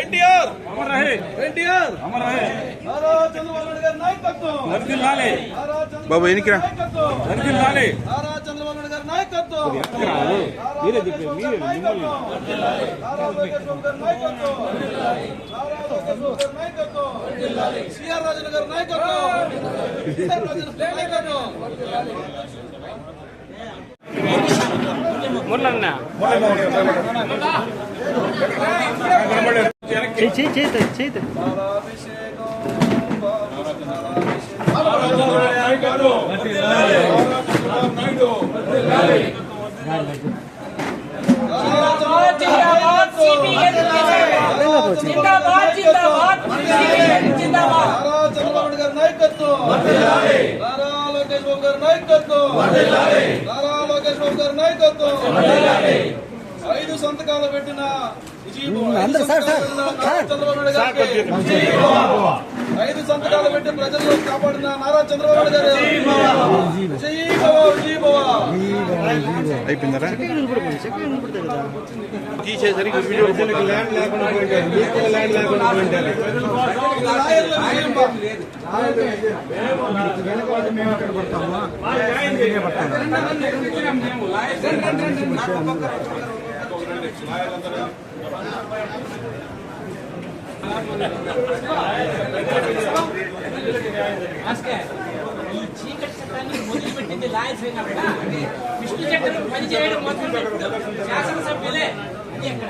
ఎన్టీఆర్ అమర్ రహే ఎన్టీఆర్ అమర్ రహే నారా చంద్రబాబు నాయుడు గారి నాయకత్వం వర్దిల్ రాలే బాబు ఎనికిరా వర్దిల్ రాలే నారా చంద్రబాబు నాయుడు గారి నాయకత్వం ఎక్కరా మీరే చెప్పే మీరే మిమ్మల్ని వర్దిల్ రాలే నారా చంద్రబాబు గారి నాయకత్వం వర్దిల్ రాలే నారా చంద్రబాబు గారి నాయకత్వం వర్దిల్ రాలే సిఆర్ రాజన్ గారి నాయకత్వం సిఆర్ రాజన్ గారి నాయకత్వం వర్దిల్ రాలే మురళన్న మురళన్న నారా చంద్రబాబు నాయుడు గారి నాయకత్వం నారా లోకేష్ బాబు గారి నాయకత్వం నారా లోకేష్ బాబు గారి నాయకత్వం ఐదు సంతకాలు పెట్టిన విజయబాబు. ఐదు సంతకాలు పెట్టిన. ఐదు సంతకాలు పెట్టి ప్రజలను కాపాడిన నారా చంద్రబాబు నాయుడు గారు. అయిపోయిందరా? లాయర్ల విజయబాబు. ఈ చీకటి చట్టాన్ని మొదలుపెట్టింది లాయర్స్ అయినప్పుడు విష్ణు చట్టం పనిచేయడం మొదలు పెట్టింది శాసనసభ్యులే అది ఎక్కడ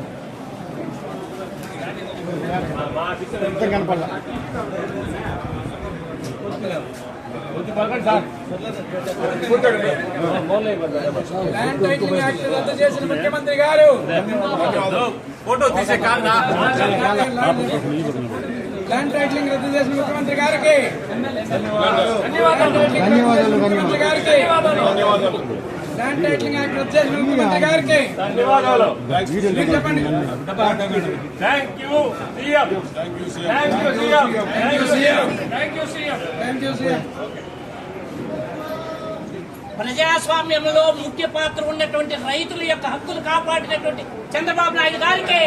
ల్యాండ్ టైటిలింగ్ యాక్ట్ రద్దు చేసిన ముఖ్యమంత్రి గారు. ఫోటో తీసే కాదా ల్యాండ్ టైటిలింగ్ రద్దు చేసిన ముఖ్యమంత్రి గారికి. ధన్యవాదాలు. ముఖ్యమంత్రి గారికి ల్యాండ్ టైటిలింగ్ యాక్ట్ రద్దు చేసిన ముఖ్యమంత్రి గారికి ధన్యవాదాలు. మీరు చెప్పండి thank you CM thank you CM thank you CM thank you CM thank you CM ప్రజాస్వామ్యంలో ముఖ్య పాత్ర ఉన్నటువంటి రైతుల యొక్క హక్కులు కాపాడినటువంటి చంద్రబాబు నాయుడు గారికి.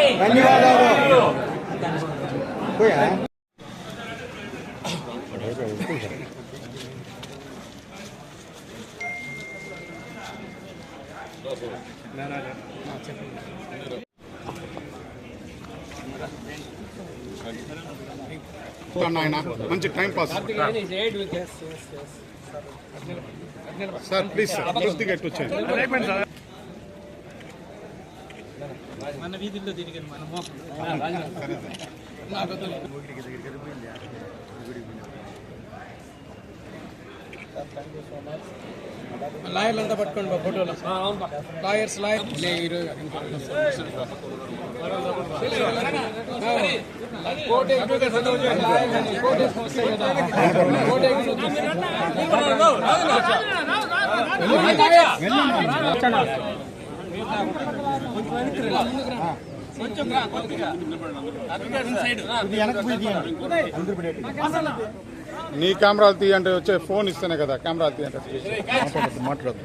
మంచి time pass sir please sir కొద్దిగా ఎట్టు వచ్చాను మన వీధుల్లో తిరిగి మనము లాయర్లు అంతా పట్టుకోండి బా ఫోటోలో. Lawyers lawyer. చదవలేదు. నీ కెమెరాలు తీయంటే వచ్చే ఫోన్ ఇస్తేనే కదా కెమెరాలు తీయంటే మాట్లాడదు